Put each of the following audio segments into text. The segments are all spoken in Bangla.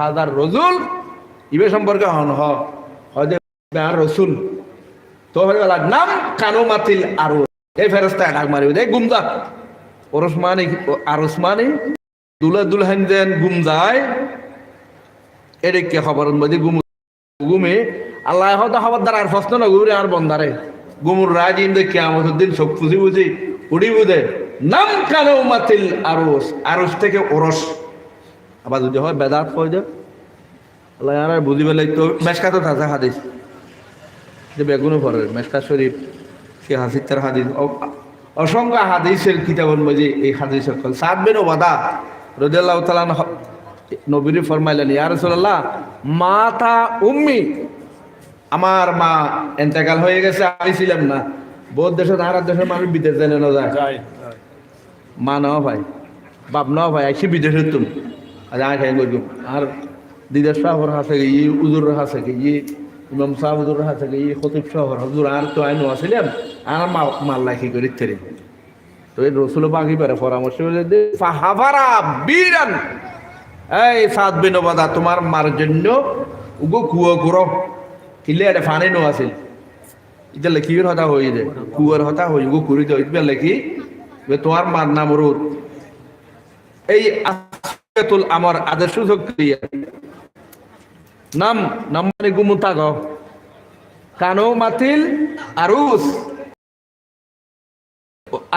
হাজার রজুল? ইবে সম্পর্কে হন রসুল। তো নাম কানো মাতিল আরও। এই দেখ আরসমানি দুলা যেন কে খবর মধ্যে গুম, গুমে? আল্লাহ হয়তো খবর দ্বারা আর ফস্ত না আর বন্দারে গুমুর রাজ ইন্দে কেমন দিন সব খুশি বুঝি উড়ি বুঝে নাম কানো মাতিল আরস আরস থেকে ওরস। আবার যদি হয় বেদাত কই দে আল্লাহ আর বুঝি পেলাই তো মেসকাতো থাকে হাদিস। যে বেগুনও পড়ে মেসকা শরীফ সে হাসির তার হাদিস অসংখ্য হাদিসের কিতাবন মধ্যে এই হাদিসের কল সাত বেন ওবাদা রদিয়াল্লাহ তালা নবীর ফরমাইলেন ইয়া রাসূলুল্লাহ মাতা উম্মি আমার মা এন্তেকাল হয়ে গেছে আমি ছিলাম না। বহুত দেশে আর দেশের মানুষ বিদেশ জানে না যায়। মা নাও ভাই বাপ নাও ভাই আইসি বিদেশের তুমি। আর খাই করব আর দিদার শাহর হাসে গে ই উজুর হাসে গে ই ইমাম সাহেব উজুর হাসে গে ই খতিব শহর হুজুর আর তো আইন আসিলাম আর মা মাল কি করি তেরে তো এই রসুল বাকি পারে পরামর্শ দে ফাহাবারা বীরান এই সাত বিনবাদা তোমার মার জন্য উগো কুয়ো করো কিলে এটা ফানে নো আছিল। এটা লেখির হতা হই দে কুয়ার হতা হই উগো কুরি দে ইতবে লেখি তোমার মার নাম রুদ এই আসিয়াতুল আমার আদর্শ ক্রিয়া নাম নাম মানে গুমুতা গ কানো মাতিল আরুস।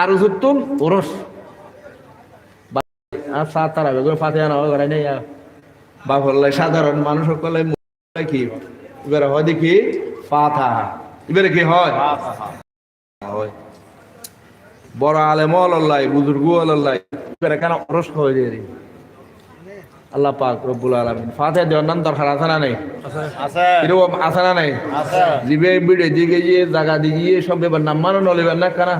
আরুস উত্তুম, ওরস। সাত তারা বেগুলো ফাতে আনা নেই সাধারণ মানুষ সকলে কি? এবারে হয় দেখি এবারে কি হয়? বড় আলেম আল্লাহ, বুজুর্গ আল্লাহ। এবারে কেন অরস হয়ে যায় আল্লাহ পাক রব্বুল আলামিন। ফাতে দেওয়ার দরকার আছে না নেই? আছে। এরকম আছে না নাই? আছে। জিবে বিড়ে দিকে গিয়ে জায়গা দিয়ে সব এবার নাম মানো নলিবেন না কানা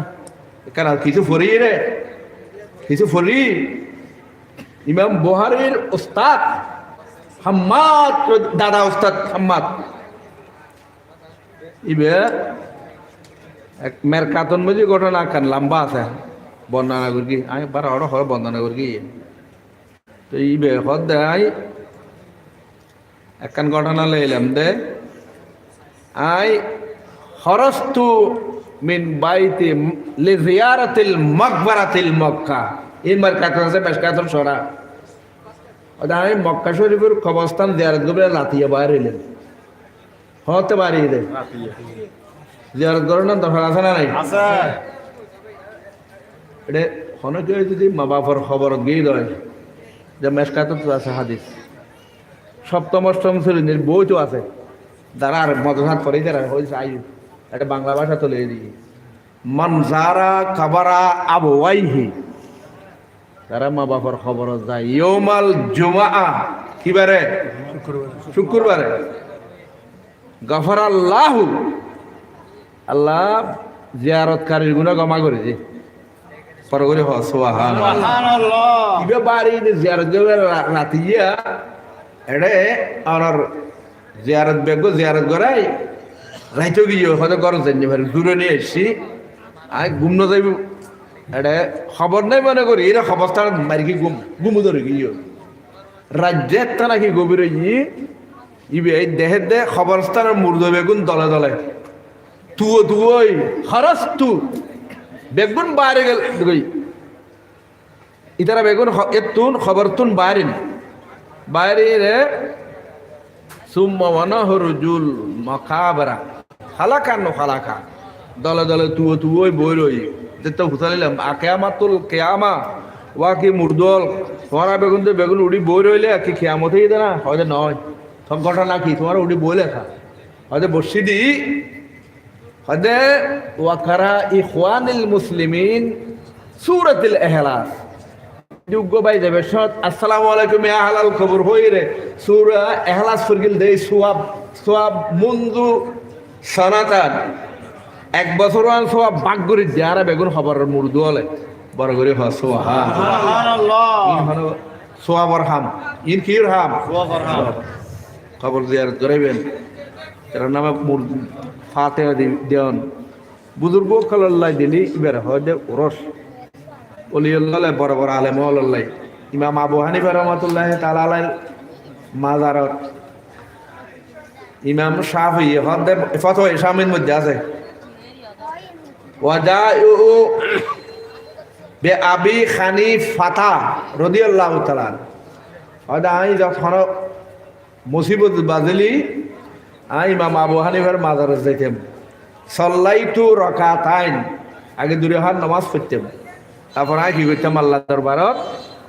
কানা কিছু ফরি রে? কিছু ফরি? ইমাম বুহারির উস্তাদ হাম্মাদ দাদা উস্তাদ হাম্মাদ। ইবে এক মের কাতন মজি ঘটনা কান লম্বা আছে। বর্ণনা করি আমি বারো হড় হড় বর্ণনা করি তো ইবে হদ দেয় একখান ঘটনা লইলাম দে আই খরস্তু মিন বাইতি লিজিয়ারাতিল মকবরাতিল মক্কা। এই মার্কাত আছে বেশকাতর সরা। ওটা আমি মক্কা শরীফের কবরস্থান জিয়ারত করে লাতিয়ে বাইরে এলেন হতে পারি দে জিয়ারত করার না দরকার আছে না নাই? আছে। এটা হনকে যদি মা বাবার খবর গিয়ে দেয়। যে মেশকাত আছে, হাদিস। সপ্তম অষ্টম শ্রেণির বই তো আছে। যারা আর মদহাত পরে যারা হয়েছে আয়ু এটা বাংলা ভাষা তো লিয়ে দিই। মনজারা খাবারা আবওয়াইহি। তারা মা বাবার খবর যায় ইয়মাল জুমা কিবারে শুক্রবারে। গফর আল্লাহ আল্লাহ জিয়ারতকারীর গুণা গমা করে যে পরে সুবহানাল্লাহ বাড়ি জিয়ারত গেলে রাতি গিয়া এডে আর জিয়ারত বেগ জিয়ারত করাই রাইতো গিয়ে হয়তো গরম জানি ভাই দূরে নিয়ে এসছি আই ঘুম না যাইব এডে খবর নাই মনে করি এরা খবর তার মারি কি গুম গুমু ধরে গিয়ে রাজ্যের তা নাকি গভীর ই ইবে এই দেহের দে খবরস্থানের মুর্দ বেগুন দলে দলে তুও তুই খরচ তু বেগুন বাইরে গেল ইতারা বেগুন এতুন খবর তুন বাইরেন বাইরে রে সুম্মা ওয়ানাহরুজুল মাকাবরা হালাকা নো হালাকা দলে দলে তুও তুই বই রই যেতে হুতালিলাম আকেয়ামাতুল কেয়ামা। ওয়া কি মুরদল। তোমার বেগুন তো বেগুন উড়ি বই রইলে কি কেয়ামত হয়ে না হয়তো নয়। সব ঘটনা কি? তোমার উড়ি বই লেখা হয়তো বসি দি হয়তো ওয়াকারা ইখওয়ানিল মুসলিমিন সুরাতিল এহলাস যোগ্য বাই যাবে সৎ। আসসালামু আলাইকুম ইয়া হালাল খবর হই রে। সূরা ইখলাস ফরগিল দেই সোয়াব সোয়াব মুন্দু সনাতান। এক বছর আন সোয়াব বাগ করে যারা বেগুন খবর মুরদু হলে বড় করে হ সোহা সুবহানাল্লাহ। ইন হলো সোয়াবর হাম ইন কির হাম সুবহানাল্লাহ খবর জিয়ারত করাইবেন তার নামে ফাতে দেওয়ান। বুজুর্গ খাল্লাই দিলি এবার হয় দে ওরস। অলিউল্লাহ বড় বড় আলেম আল্লাহ ইমাম আবু হানিফা রহমতুল্লাহ তালালার মাজারত। ইমাম শাফি হদে ফতোয়া ইসলামের মধ্যে আছে। ওয়াদাউ বে আবি খানি ফাতা রদিয়াল্লাহু তাআলা। হদা আই যখন মুসিবত বাজলি আই ইমাম আবু হানিফার মাজারে যাইতাম। সল্লাইতু রকাতাইন। আগে দূরে হাত নামাজ পড়তাম। তারপর আই কি করতাম আল্লাহ দরবারত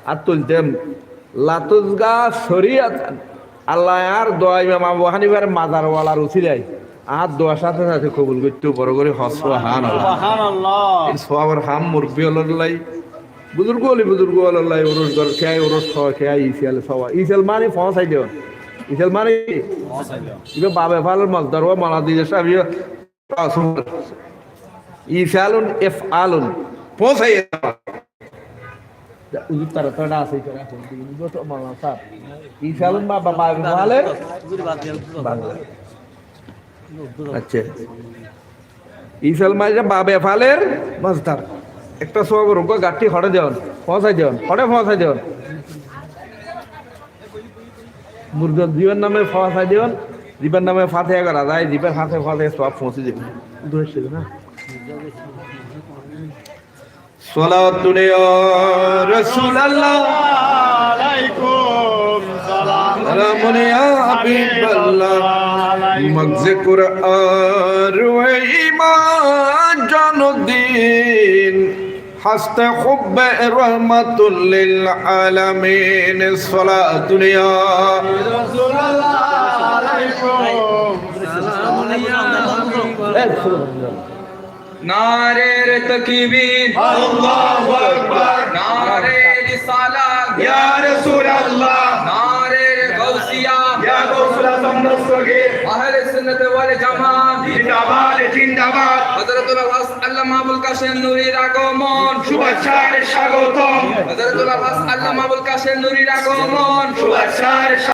আর তুলতাম। লাতুজগা শরিয়াত আল্লাহ আর দোয়া ইমাম আবু হানিফার মাজারওয়ালার উছিলাই আর দোয়ার সাথে সাথে কবুল করতে বড় করে হসু হান সুবহানাল্লাহ। সবার হাম মুরব্বী হলাই বুজুর্গ হলি বুজুর্গ হলাই ওরস ঘর খেয়াই ওরস খাওয়া খেয়াই ইসিয়াল সবাই ইসিয়াল মানে ফসাই দেওয়া ইসিয়াল মানে ইবে বাবে ফালের মজদার ও মালা দিয়ে সব ইসালুন এফ পৌঁছাই উজুর তারা তারা আছে করে এখন দিন তো মালা সাপ বা বাবে ফালের বাংলা? আচ্ছা। ইসাল মাইজা বাবে ফালের মজদার একটা সব রোগ গাঠি হড়ে দেওয়ান, পৌঁছাই দেওয়ান, হড়ে পৌঁছাই দেওয়ান। মুরগ জীবন নামে পৌঁছাই দেওয়ান জীবন নামে ফাতে করা যায় জীবের হাতে ফাতে সব পৌঁছে যাবে ধরছে না? সালাতুন ইয়া রাসূলুল্লাহ। আলাইকুম সালাম সালামুন হাবিবাল্লাহ। মগজে কুরআন ওয়া ঈমান জানুদ্দিন হাসতে খুব্বে রহমাতুল লিল আলামিন সালাতুন ইয়া নারের তকবীর। আল্লাহু আকবার। নারের রিসালাত ইয়া ইয়া সামনাসগীর আহলে সুন্নাত ওয়াল জামাত। জিন্দাবাদ জিন্দাবাদ। হযরতুল আব্বাস আল্লামা আবুল কাশেম নূরীর আগমন। শুভেচ্ছার স্বাগতম। হযরতুল আব্বাস আল্লামা আবুল কাশেম নূরীর আগমন। শুভেচ্ছার